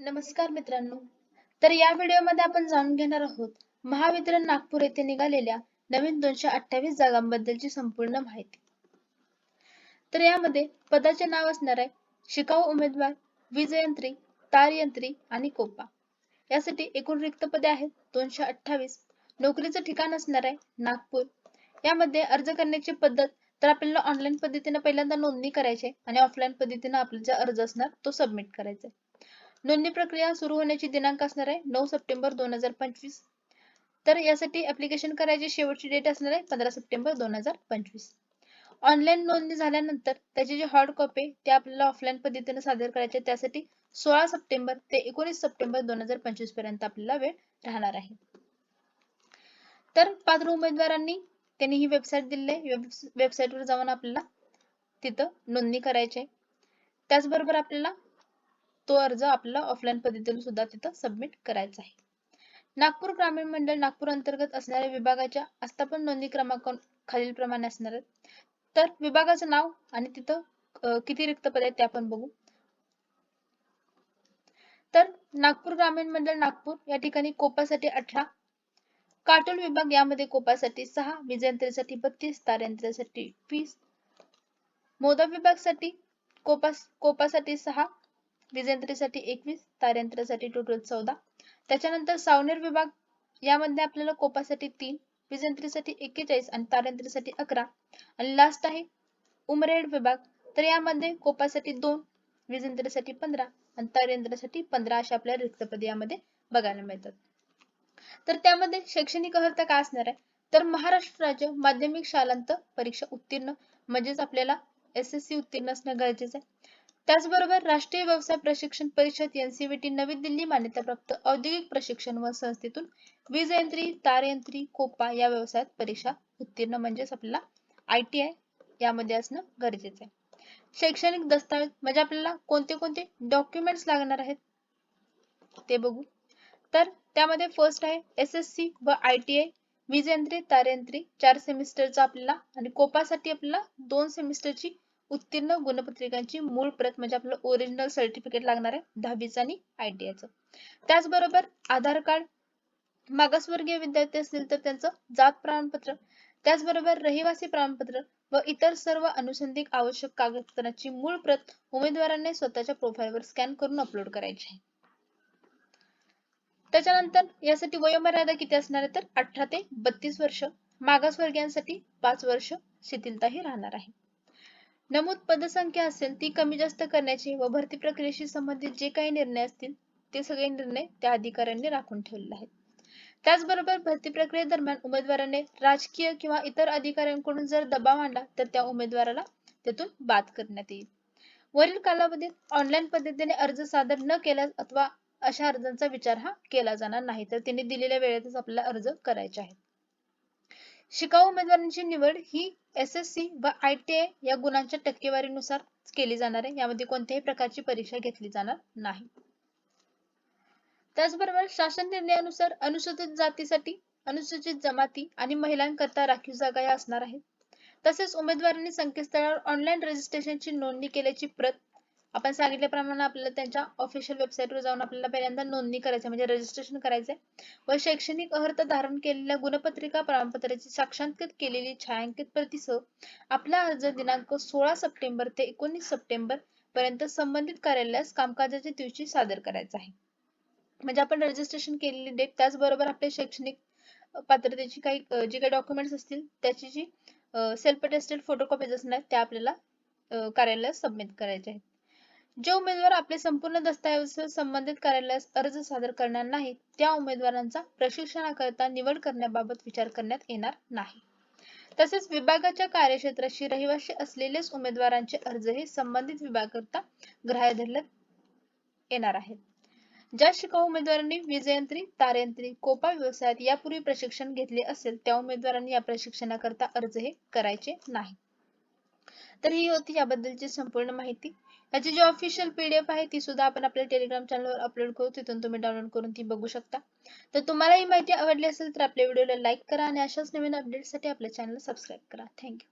नमस्कार मित्रांनो. तर या व्हिडिओमध्ये आपण जाणून घेणार आहोत महावितरण नागपूर येथे निघालेल्या नवीन दोनशे अठ्ठावीस जागांबद्दलची संपूर्ण माहिती. तर यामध्ये पदाचे नाव असणार आहे शिकाऊ उमेदवार वीजयंत्री तारयंत्री आणि कोपा यासाठी एकूण रिक्त पदे आहेत दोनशे अठ्ठावीस. नोकरीचं ठिकाण असणार आहे नागपूर. यामध्ये अर्ज करण्याची पद्धत तर आपल्याला ऑनलाईन पद्धतीने पहिल्यांदा नोंदणी करायची आणि ऑफलाईन पद्धतीने आपला जो अर्ज असणार तो सबमिट करायचा नोंदणी प्रक्रिया सुरू होण्याची दिनांक असणार आहे नऊ सप्टेंबर दोन हजार पंचवीस. तर यासाठी ऍप्लिकेशन करायची शेवटची डेट असणार आहे पंधरा सप्टेंबर दोन हजार पंचवीस. ऑनलाईन नोंदणी झाल्यानंतर त्याची जी हॉर्ड कॉपी ते आपल्याला ऑफलाईन पद्धतीने सादर करायचे त्यासाठी सोळा सप्टेंबर ते एकोणीस सप्टेंबर दोन हजार पंचवीसपर्यंत आपल्याला वेळ राहणार आहे. तर पात्र उमेदवारांनी त्यांनी ही वेबसाईट दिली आहे. वेबसाईटवर जाऊन आपल्याला तिथं नोंदणी करायची आहे. त्याचबरोबर आपल्याला तो अर्ज आपल्याला ऑफलाईन पद्धतीने सुद्धा तिथं सबमिट करायचा आहे. नागपूर ग्रामीण मंडळ नागपूर अंतर्गत असणाऱ्या विभागाच्या आस्थापन नोंदणी क्रमांक खालील प्रमाणे असणार तर विभागाचं नाव आणि तिथं किती रिक्त पद आहेत ते आपण बघू. तर नागपूर ग्रामीण मंडळ नागपूर या ठिकाणी कोपासाठी अठरा काटोल विभाग यामध्ये कोपासाठी सहा विजयंत्रीसाठी बत्तीस तारयंत्रेसाठी वीस मोदक विभागसाठी कोपास कोपासाठी सहा वीजयंत्रेसाठी एकवीस तारयंत्रासाठी टोटल चौदा. त्याच्यानंतर सावनेर विभाग यामध्ये आपल्याला कोपासाठी तीन वीजयंत्रेसाठी एक्केचाळीस आणि तारयंत्रेसाठी अकरा. आणि लास्ट आहे उमरेड विभाग. तर यामध्ये कोपासाठी दोन वीजयंत्रेसाठी पंधरा आणि तारयंत्रासाठी पंधरा अशा आपल्याला रिक्तपदे यामध्ये बघायला मिळतात. तर त्यामध्ये शैक्षणिक अर्हता काय असणार आहे? तर महाराष्ट्र राज्य माध्यमिक शालांत परीक्षा उत्तीर्ण म्हणजेच आपल्याला एस एस सी उत्तीर्ण असणं गरजेचं आहे. त्याचबरोबर राष्ट्रीय व्यवसाय प्रशिक्षण परिषद एनसीबीटी नवी दिल्ली मान्यताप्राप्त औद्योगिक प्रशिक्षण व संस्थेतून वीज वीजयंत्री तारयंत्री कोपा या व्यवसायात परीक्षा उत्तीर्ण म्हणजेच आपल्याला आय टी आय यामध्ये असणं गरजेचं आहे. शैक्षणिक दस्तावेज म्हणजे आपल्याला कोणते कोणते डॉक्युमेंट्स लागणार आहेत ते बघू. तर त्यामध्ये फर्स्ट आहे एस एस सी व आय टी आय वीज वीजयंत्री तारयंत्री चार सेमिस्टरचा आपल्याला आणि कोपासाठी आपल्याला दोन सेमिस्टरची उत्तीर्ण गुणपत्रिकांची मूळ प्रत म्हणजे आपलं ओरिजिनल सर्टिफिकेट लागणार आहे दहावीचं आणि आय टी आयचं त्याचबरोबर आधार कार्ड मागासवर्गीय विद्यार्थी असतील तर त्यांचं जात प्रमाणपत्र त्याचबरोबर रहिवासी प्रमाणपत्र व इतर सर्व अनुषंगिक आवश्यक कागदपत्रांची मूळ प्रत उमेदवारांनी स्वतःच्या प्रोफाईलवर स्कॅन करून अपलोड करायची आहे. त्याच्यानंतर यासाठी वयोमर्यादा किती असणार आहे तर अठरा ते बत्तीस वर्ष मागासवर्गीयांसाठी पाच वर्ष शिथिलताही राहणार आहे. नमूद पदसंख्या असेल ती कमी जास्त करण्याची व भरती प्रक्रियेशी संबंधित जे काही निर्णय असतील ते सगळे निर्णय त्या अधिकाऱ्यांनी राखून ठेवले आहेत. त्याचबरोबर भरती प्रक्रियेदरम्यान उमेदवाराने राजकीय किंवा इतर अधिकाऱ्यांकडून जर दबाव आणला तर त्या उमेदवाराला त्यातून बाद करण्यात येईल. वरील कालावधीत ऑनलाईन पद्धतीने अर्ज सादर न केल्यास अथवा अशा अर्जांचा विचार हा केला जाणार नाही तर त्यांनी दिलेल्या वेळेतच आपल्याला अर्ज करायचे आहेत. शिकाऊ उमेदवारांची निवड ही एस एस सी व आय टी आय या गुणांच्या टक्केवारीनुसार केली जाणार आहे. यामध्ये कोणत्याही प्रकारची परीक्षा घेतली जाणार नाही. त्याचबरोबर शासन निर्णयानुसार अनुसूचित जातीसाठी अनुसूचित जमाती आणि महिलांकरता राखीव जागा या असणार आहेत. तसेच उमेदवारांनी संकेतस्थळावर ऑनलाईन रजिस्ट्रेशनची नोंदणी केल्याची प्रत आपण सांगितल्याप्रमाणे आपल्याला त्यांच्या ऑफिशियल वेबसाईटवर जाऊन आपल्याला पहिल्यांदा नोंदणी करायची म्हणजे रजिस्ट्रेशन करायचंय. व शैक्षणिक अर्थ धारण केलेल्या गुणपत्रिका प्रमाणपत्राची साक्षांकित केलेली छायांकित प्रतिसह आपला अर्ज दिनांक सोळा सप्टेंबर ते एकोणीस सप्टेंबर पर्यंत संबंधित कार्यालयास कामकाजाच्या दिवशी सादर करायचा आहे. म्हणजे आपण रजिस्ट्रेशन केलेली डेट त्याचबरोबर आपले शैक्षणिक पात्रतेची काही जे काही डॉक्युमेंट्स असतील त्याची जी सेल्फ अटेस्टेड फोटोकॉपीज असणार त्या आपल्याला कार्यालयात सबमिट करायचे आहेत. जे उमेदवार आपले संपूर्ण दस्तऐवज संबंधित कार्यालयास अर्ज सादर करणार नाही त्या उमेदवारांचा प्रशिक्षणाकरता निवड करण्याबाबत विचार करण्यात येणार नाही. तसेच विभागाच्या कार्यक्षेत्राशी रहिवाशी असलेलेच उमेदवारांचे अर्जही संबंधित विभागाकरता ग्राह्य धरण्यात येणार आहेत. ज्या शिकाऊ उमेदवारांनी वीजयंत्री तारयंत्री कोपा व्यवसायात यापूर्वी प्रशिक्षण घेतले असेल त्या उमेदवारांनी या प्रशिक्षणाकरता अर्ज हे करायचे नाही. तर ही होती याबद्दलची संपूर्ण माहिती. याची जी ऑफिशियल पीडीएफ आहे ती सुद्धा आपण आपल्या टेलिग्राम चॅनलवर अपलोड करू. तिथून तुम्ही डाउनलोड करून ती बघू शकता. तर तुम्हाला ही माहिती आवडली असेल तर आपल्या व्हिडिओला लाईक करा आणि अशाच नवीन अपडेटसाठी आपल्या चॅनल सबस्क्राईब करा. थँक्यू